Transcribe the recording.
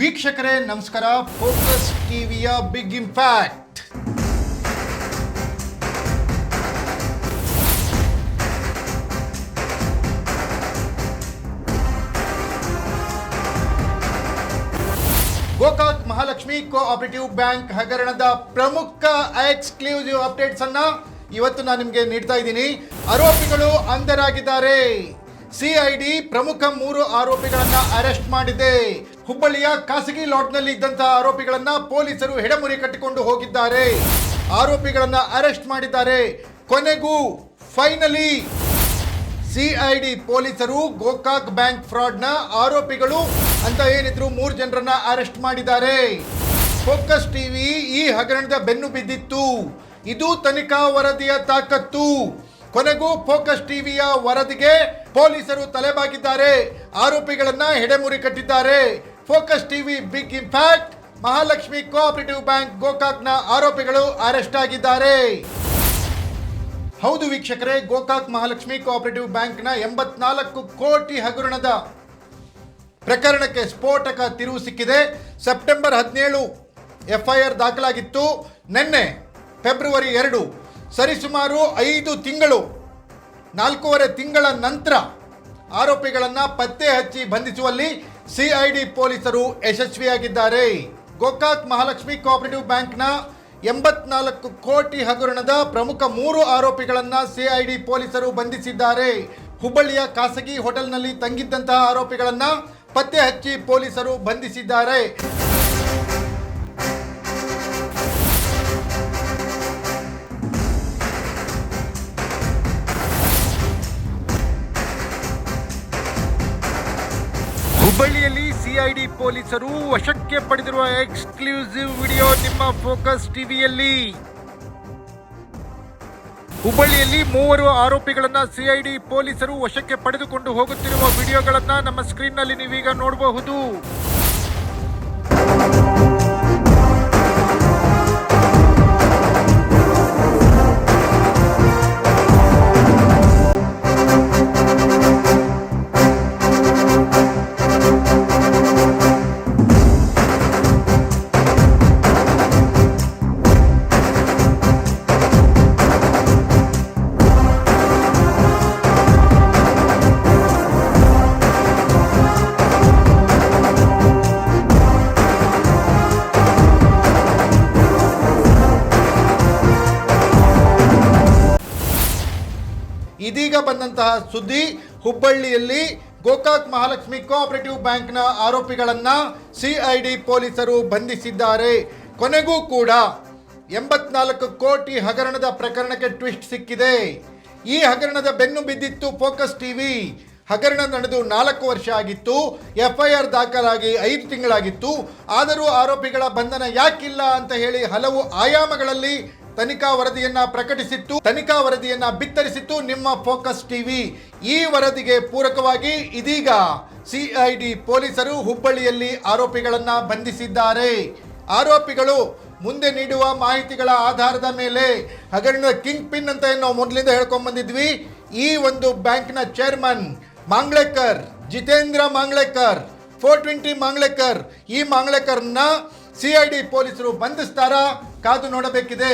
ವೀಕ್ಷಕರೇ, ನಮಸ್ಕಾರ. ಫೋಕಸ್ ಟಿವಿಯ big impact Gokak Mahalakshmi cooperative bank ಹಗರಣದ ಪ್ರಮುಖ ಎಕ್ಸ್ಕ್ಲೂಸಿವ್ ಅಪ್ಡೇಟ್ಸ್ ಅನ್ನ ಇವತ್ತು ನಾನು ನಿಮಗೆ ನೀಡ್ತಾ ಇದ್ದೀನಿ. ಆರೋಪಿಗಳು ಅಂಧರಾಗಿದ್ದಾರೆ. ಸಿಐಡಿ ಪ್ರಮುಖ ಮೂರು ಆರೋಪಿಗಳನ್ನ ಅರೆಸ್ಟ್ ಮಾಡಿದೆ. ಹುಬ್ಬಳ್ಳಿಯ ಖಾಸಗಿ ಲಾಟ್ನಲ್ಲಿ ಇದ್ದಂತಹ ಆರೋಪಿಗಳನ್ನ ಪೊಲೀಸರು ಹೆಡಮುರಿ ಕಟ್ಟಿಕೊಂಡು ಹೋಗಿದ್ದಾರೆ. ಆರೋಪಿಗಳನ್ನ ಅರೆಸ್ಟ್ ಮಾಡಿದ್ದಾರೆ. ಕೊನೆಗೂ ಫೈನಲಿ ಸಿಐಡಿ ಪೊಲೀಸರು ಗೋಕಾಕ್ ಬ್ಯಾಂಕ್ ಫ್ರಾಡ್ನ ಆರೋಪಿಗಳು ಅಂತ ಏನಿದ್ರು ಮೂರು ಜನರನ್ನ ಅರೆಸ್ಟ್ ಮಾಡಿದ್ದಾರೆ. ಫೋಕಸ್ ಟಿವಿ ಈ ಹಗರಣದ ಬೆನ್ನು ಬಿದ್ದಿತ್ತು. ಇದು ತನಿಖಾ ವರದಿಯ ತಾಕತ್ತು. ಕೊನೆಗೂ ಫೋಕಸ್ ಟಿವಿಯ ವರದಿಗೆ ಪೊಲೀಸರು ತಲೆಬಾಗಿದ್ದಾರೆ. ಆರೋಪಿಗಳನ್ನ ಹೆಡೆಮುರಿ ಕಟ್ಟಿದ್ದಾರೆ. Focus TV big impact Mahalakshmi cooperative bank ಗೋಕಾಕ್ನ ಆರೋಪಿಗಳು ಅರೆಸ್ಟ್ ಆಗಿದ್ದಾರೆ. ಹೌದು ವೀಕ್ಷಕರೇ, ಗೋಕಾಕ್ ಮಹಾಲಕ್ಷ್ಮಿ ಕೋಆಪರೇಟಿವ್ ಬ್ಯಾಂಕ್ನ ಎಂಬತ್ನಾಲ್ಕು ಕೋಟಿ ಹಗರಣದ ಪ್ರಕರಣಕ್ಕೆ ಸ್ಫೋಟಕ ತಿರುವು ಸಿಕ್ಕಿದೆ. ಸೆಪ್ಟೆಂಬರ್ ಹದಿನೇಳು ಎಫ್ಐಆರ್ ದಾಖಲಾಗಿತ್ತು. ನಿನ್ನೆ ಫೆಬ್ರವರಿ ಎರಡು, ಸರಿಸುಮಾರು ಐದು ತಿಂಗಳು, ನಾಲ್ಕೂವರೆ ತಿಂಗಳ ನಂತರ ಆರೋಪಿಗಳನ್ನು ಪತ್ತೆ ಹಚ್ಚಿ ಬಂಧಿಸುವಲ್ಲಿ ಸಿಐಡಿ ಪೊಲೀಸರು ಯಶಸ್ವಿಯಾಗಿದ್ದಾರೆ. ಗೋಕಾಕ್ ಮಹಾಲಕ್ಷ್ಮಿ ಕೋಆಪರೇಟಿವ್ ಬ್ಯಾಂಕ್ನ ಎಂಬತ್ನಾಲ್ಕು ಕೋಟಿ ಹಗರಣದ ಪ್ರಮುಖ ಮೂರು ಆರೋಪಿಗಳನ್ನು ಸಿಐಡಿ ಪೊಲೀಸರು ಬಂಧಿಸಿದ್ದಾರೆ. ಹುಬ್ಬಳ್ಳಿಯ ಖಾಸಗಿ ಹೋಟೆಲ್ನಲ್ಲಿ ತಂಗಿದ್ದಂತಹ ಆರೋಪಿಗಳನ್ನು ಪತ್ತೆ ಹಚ್ಚಿ ಪೊಲೀಸರು ಬಂಧಿಸಿದ್ದಾರೆ. ಹುಬ್ಬಳ್ಳಿಯಲ್ಲಿ ಸಿಐಡಿ ಪೊಲೀಸರು ವಶಕ್ಕೆ ಪಡೆದಿರುವ ಎಕ್ಸ್ಕ್ಲೂಸಿವ್ ವಿಡಿಯೋ ನಿಮ್ಮ ಫೋಕಸ್ ಟಿವಿಯಲ್ಲಿ. ಹುಬ್ಬಳ್ಳಿಯಲ್ಲಿ ಮೂವರು ಆರೋಪಿಗಳನ್ನ ಸಿಐಡಿ ಪೊಲೀಸರು ವಶಕ್ಕೆ ಪಡೆದುಕೊಂಡು ಹೋಗುತ್ತಿರುವ ವಿಡಿಯೋಗಳನ್ನ ನಮ್ಮ ಸ್ಕ್ರೀನ್ನಲ್ಲಿ ನೀವೀಗ ನೋಡಬಹುದು. ಇದೀಗ ಬಂದಂತಹ ಸುದ್ದಿ ಹುಬ್ಬಳ್ಳಿಯಲ್ಲಿ ಗೋಕಾಕ್ ಮಹಾಲಕ್ಷ್ಮಿ ಕೋಆಪರೇಟಿವ್ ಬ್ಯಾಂಕ್ನ ಆರೋಪಿಗಳನ್ನು ಸಿಐಡಿ ಪೊಲೀಸರು ಬಂಧಿಸಿದ್ದಾರೆ. ಕೊನೆಗೂ ಕೂಡ ಎಂಬತ್ನಾಲ್ಕು ಕೋಟಿ ಹಗರಣದ ಪ್ರಕರಣಕ್ಕೆ ಟ್ವಿಸ್ಟ್ ಸಿಕ್ಕಿದೆ. ಈ ಹಗರಣದ ಬೆನ್ನು ಬಿದ್ದಿತ್ತು ಫೋಕಸ್ ಟಿವಿ. ಹಗರಣ ನಡೆದು ನಾಲ್ಕು ವರ್ಷ ಆಗಿತ್ತು. ಎಫ್ಐಆರ್ ದಾಖಲಾಗಿ ಐದು ತಿಂಗಳಾಗಿತ್ತು. ಆದರೂ ಆರೋಪಿಗಳ ಬಂಧನ ಯಾಕಿಲ್ಲ ಅಂತ ಹೇಳಿ ಹಲವು ಆಯಾಮಗಳಲ್ಲಿ ತನಿಖಾ ವರದಿಯನ್ನ ಪ್ರಕಟಿಸಿತ್ತು, ತನಿಖಾ ವರದಿಯನ್ನ ಬಿತ್ತರಿಸಿತ್ತು ನಿಮ್ಮ ಫೋಕಸ್ ಟಿವಿ. ಈ ವರದಿಗೆ ಪೂರಕವಾಗಿ ಇದೀಗ ಸಿಐಡಿ ಪೊಲೀಸರು ಹುಬ್ಬಳ್ಳಿಯಲ್ಲಿ ಆರೋಪಿಗಳನ್ನ ಬಂಧಿಸಿದ್ದಾರೆ. ಆರೋಪಿಗಳು ಮುಂದೆ ನೀಡುವ ಮಾಹಿತಿಗಳ ಆಧಾರದ ಮೇಲೆ ಹಗರಣ ಕಿಂಗ್ ಪಿನ್ ಅಂತ ನಾವು ಮೊದಲಿಂದ ಹೇಳ್ಕೊಂಡ್ ಬಂದಿದ್ವಿ. ಈ ಒಂದು ಬ್ಯಾಂಕ್ನ chairman Manglekar, Jitendra Manglekar, four twenty Manglekar, ಈ ಮಾಂಗ್ಲೇಕರ್ನ ಸಿಐಡಿ ಪೊಲೀಸರು ಬಂಧಿಸ್ತಾರಾ? ಕಾದು ನೋಡಬೇಕಿದೆ.